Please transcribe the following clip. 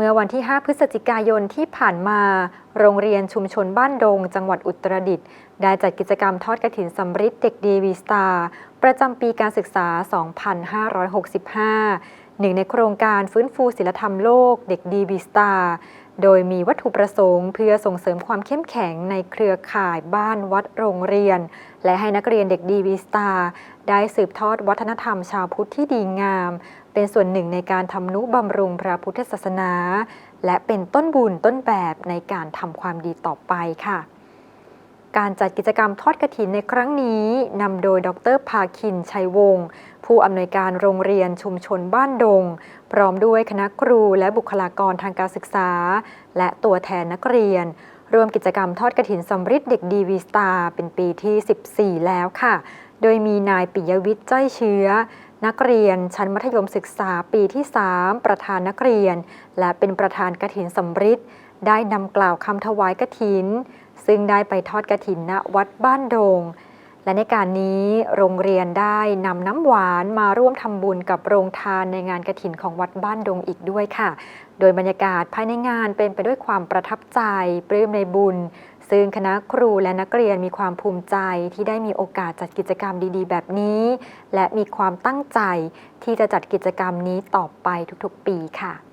เมื่อวันที่ 5 พฤศจิกายนที่ผ่านมา โรงเรียนชุมชนบ้านดง จังหวัดอุตรดิตถ์ได้จัดกิจกรรมทอดกระถินสำริดเด็กดีวีสตาร์ประจำปีการศึกษา 2565 หนึ่งในโครงการฟื้นฟูศิลธรรมโลกเด็กดีวีสตาร์โดยมีวัตถุประสงค์เพื่อส่งเสริมความเข้มแข็งในเครือข่ายบ้านวัดโรงเรียน และให้นักเรียนเด็กดีวีสตาร์ได้สืบทอดวัฒนธรรมชาวพุทธที่ดีงาม เป็นส่วนหนึ่งในการทำนุบำรุงพระพุทธศาสนา และเป็นต้นบุญต้นแบบในการทำความดีต่อไปค่ะ การจัดกิจกรรมทอดกระถินในครั้งนี้นำโดยดรภาคินชัยวงศ์ผู้อำนวยการโรงเรียนชุมชนบ้านดง พร้อมด้วยคณะครูและบุคลากรทางการศึกษา และตัวแทนนักเรียนร่วมกิจกรรมทอดกระถินสำริดเด็กดีวีสตาร์เป็นปีที่ 14 แล้วค่ะ โดยมีนายปิยวิทย์จ้อยเชื้อ นักเรียนชั้นมัธยมศึกษาปีที่ 3 ประธานนักเรียน และเป็นประธานกระถินสำริดได้นำกล่าวคำถวายกระถิน ซึ่งได้ไปทอดกระถินณวัดบ้านโดง และในการนี้โรงเรียนได้นำน้ำหวานมาร่วมทำบุญกับโรงทานในงานกระถินของวัดบ้านดงอีกด้วยค่ะ โดยบรรยากาศภายในงานเป็นไปด้วยความประทับใจปลื้มในบุญ ซึ่งคณะครูและนักเรียนมีความภูมิใจที่ได้มีโอกาสจัดกิจกรรมดีๆ แบบนี้ และมีความตั้งใจที่จะจัดกิจกรรมนี้ต่อไปทุกๆ ปีค่ะ